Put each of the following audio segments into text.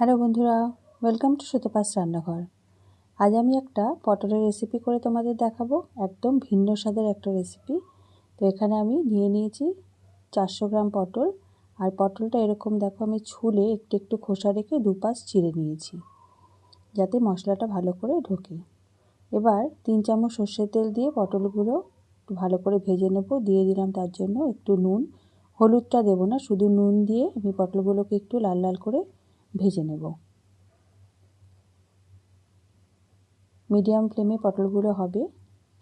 Hello বন্ধুরা welcome to Sutapa's রান্নাঘর। আজ আমি একটা পটলের রেসিপি করে তোমাদের দেখাবো, একদম ভিন্ন স্বাদের একটা রেসিপি তো এখানে আমি নিয়ে নিয়েছি চারশো গ্রাম পটল, আর পটলটা এরকম দেখো আমি ছুলে একটু একটু খোসা রেখে দুপাশ চিড়ে নিয়েছি, যাতে মশলাটা ভালো করে ঢোকে। এবার তিন চামচ সর্ষের তেল দিয়ে পটলগুলো ভালো করে ভেজে নেব, দিয়ে দিলাম তার জন্য একটু নুন। হলুদটা দেবো না, শুধু নুন দিয়ে আমি পটলগুলোকে একটু লাল লাল করে ভেজে নেব। মিডিয়াম ফ্লেমে পটলগুলো হবে,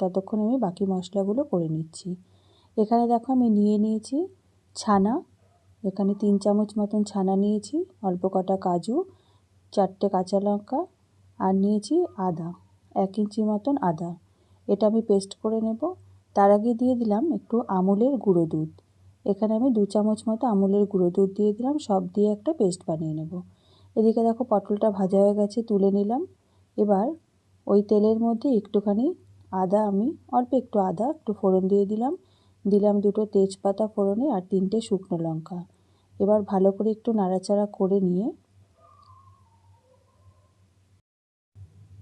ততক্ষণ আমি বাকি মশলাগুলো করে নিচ্ছি। এখানে দেখো আমি নিয়ে নিয়েছি ছানা, এখানে তিন চামচ মতন ছানা নিয়েছি, অল্প কটা কাজু, চারটে কাঁচা লঙ্কা, আর নিয়েছি আদা, এক ইঞ্চি মতন আদা। এটা আমি পেস্ট করে নেব। তার আগে দিয়ে দিলাম একটু আমুলের গুঁড়ো দুধ। এখানে আমি দু চামচ মতো আমুলের গুঁড়ো দুধ দিয়ে দিলাম, সব দিয়ে একটা পেস্ট বানিয়ে নেব। এদিকে দেখো পটলটা ভাজা হয়ে গেছে, তুলে নিলাম। এবার ওই তেলের মধ্যে একটুখানি আদা, আমি অল্প একটু আদা, একটু ফোড়ন দিয়ে দিলাম। দিলাম দুটো তেজপাতা ফোড়নে আর তিনটে শুকনো লঙ্কা। এবার ভালো করে একটু নাড়াচাড়া করে নিয়ে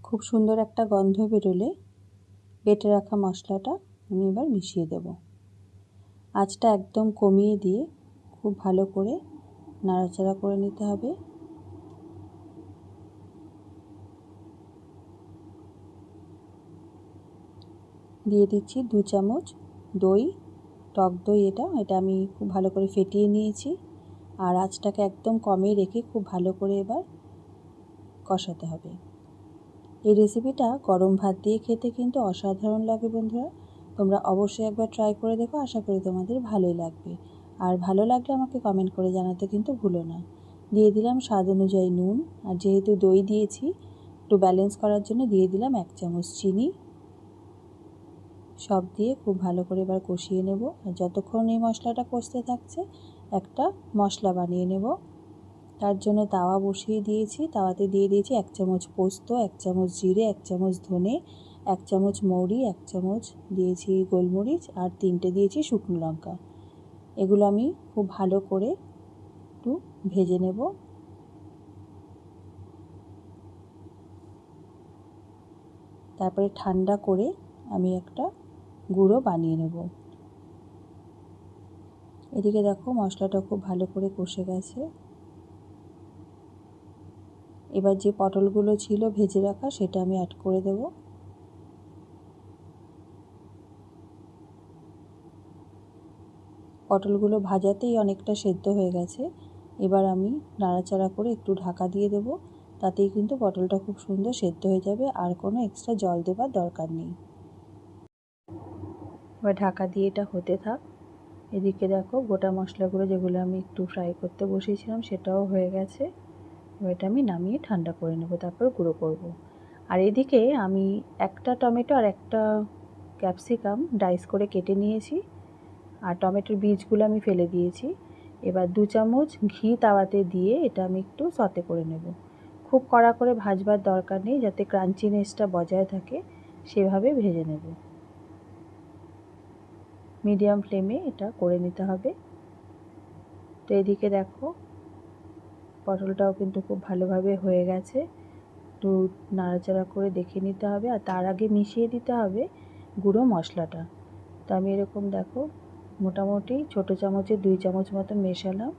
খুব সুন্দর একটা গন্ধ বেরোলে বেটে রাখা মশলাটা আমি এবার মিশিয়ে দেব। আঁচটা একদম কমিয়ে দিয়ে খুব ভালো করে নাড়াচাড়া করে নিতে হবে। দিয়ে দিচ্ছি দু চামচ দই, টক দই এটা এটা আমি খুব ভালো করে ফেটিয়ে নিয়েছি। আর আঁচটাকে একদম কমে রেখে খুব ভালো করে এবার কষাতে হবে। এই রেসিপিটা গরম ভাত দিয়ে খেতে কিন্তু অসাধারণ লাগে বন্ধুরা। তোমরা অবশ্যই একবার ট্রাই করে দেখো, আশা করি তোমাদের ভালোই লাগবে। আর ভালো লাগলে আমাকে কমেন্ট করে জানাতে কিন্তু ভুলো না। দিয়ে দিলাম স্বাদ অনুযায়ী নুন, আর যেহেতু দই দিয়েছি, একটু ব্যালেন্স করার জন্য দিয়ে দিলাম এক চামচ চিনি। সব দিয়ে খুব ভালো করে এবার কষিয়ে নেব। আর যতক্ষণ এই মশলাটা কষতে থাকছে, একটা মশলা বানিয়ে নেব। তার জন্য তাওয়া বসিয়ে দিয়েছি। তাওয়াতে দিয়ে দিয়েছি এক চামচ পোস্ত, এক চামচ জিরে, এক চামচ ধনে, এক চামচ মৌরি, এক চামচ দিয়েছি গোলমরিচ আর তিনটে দিয়েছি শুকনো লঙ্কা। এগুলো আমি খুব ভালো করে একটু ভেজে নেব। তারপরে ঠান্ডা করে আমি একটা গুঁড়ো বানিয়ে নেব। এদিকে দেখো মশলাটা খুব ভালো করে কষে গেছে। এবার যে পটলগুলো ছিল ভেজে রাখা সেটা আমি অ্যাড করে দেব। পটলগুলো ভাজাতেই অনেকটা সেদ্ধ হয়ে গেছে। এবার আমি নাড়াচাড়া করে একটু ঢাকা দিয়ে দেব। তাতেই কিন্তু পটলটা খুব সুন্দর সেদ্ধ হয়ে যাবে। আর কোনো এক্সট্রা জল দেবার দরকার নেই। এবার ঢাকা দিয়ে এটা হতে থাক। এদিকে দেখো গোটা মশলাগুলো যেগুলো আমি একটু ফ্রাই করতে বসিয়েছিলাম সেটাও হয়ে গেছে। এবার এটা আমি নামিয়ে ঠান্ডা করে নেব, তারপর গুঁড়ো করব। আর এদিকে আমি একটা টমেটো আর একটা ক্যাপসিকাম ডাইস করে কেটে নিয়েছি। আর টমেটোর বীজগুলো আমি ফেলে দিয়েছি। এবার দু চামচ ঘি তাওয়াতে দিয়ে এটা আমি একটু সতে করে নেব। খুব কড়া করে ভাজবার দরকার নেই, যাতে ক্রাঞ্চিনেসটা বজায় থাকে, সেভাবে ভেজে নেব। মিডিয়াম ফ্লেমে এটা করে নিতে হবে। তো এদিকে দেখো, পটলটাও কিন্তু খুব ভালোভাবে হয়ে গেছে। একটু নাড়াচাড়া করে দেখে নিতে হবে আর তার আগে মিশিয়ে দিতে হবে গুঁড়ো মশলাটা। তো আমি এরকম দেখো, মোটামুটি ছোটো চামচের দুই চামচ মতো মেশালাম।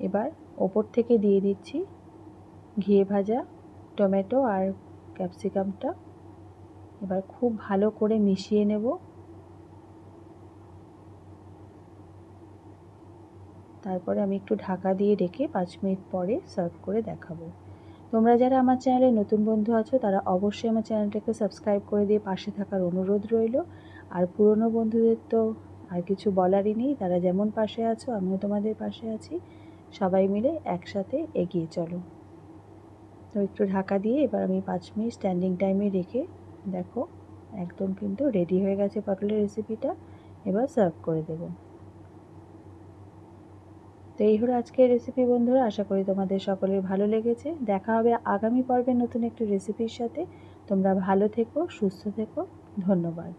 এবার ওপর থেকে দিয়ে দিচ্ছি ঘিয়ে ভাজা টমেটো আর ক্যাপসিকামটা। এবার খুব ভালো করে মিশিয়ে নেব। তারপরে আমি একটু ঢাকা দিয়ে রেখে পাঁচ মিনিট পরে সার্ভ করে দেখাবো। তোমরা যারা আমার চ্যানেলে নতুন বন্ধু আছো, তারা অবশ্যই আমার চ্যানেলটাকে সাবস্ক্রাইব করে দিয়ে পাশে থাকার অনুরোধ রইল। আর পুরনো বন্ধুদের তো আর কিছু বলারই নেই, তারা যেমন পাশে আছো, আমিও তোমাদের পাশে আছি। সবাই মিলে একসাথে এগিয়ে চলো। তো একটু ঢাকা দিয়ে এবার আমি পাঁচ মিনিট স্ট্যান্ডিং টাইমে রেখে দেখো, একদম কিন্তু রেডি হয়ে গেছে পটলের রেসিপিটা এবার সার্ভ করে দেব। তো এই হলো আজকের রেসিপি বন্ধুরা, আশা করি তোমাদের সকলের ভালো লেগেছে। দেখা হবে আগামী পর্বে নতুন একটি রেসিপির সাথে। তোমরা ভালো থেকো, সুস্থ থেকো। ধন্যবাদ।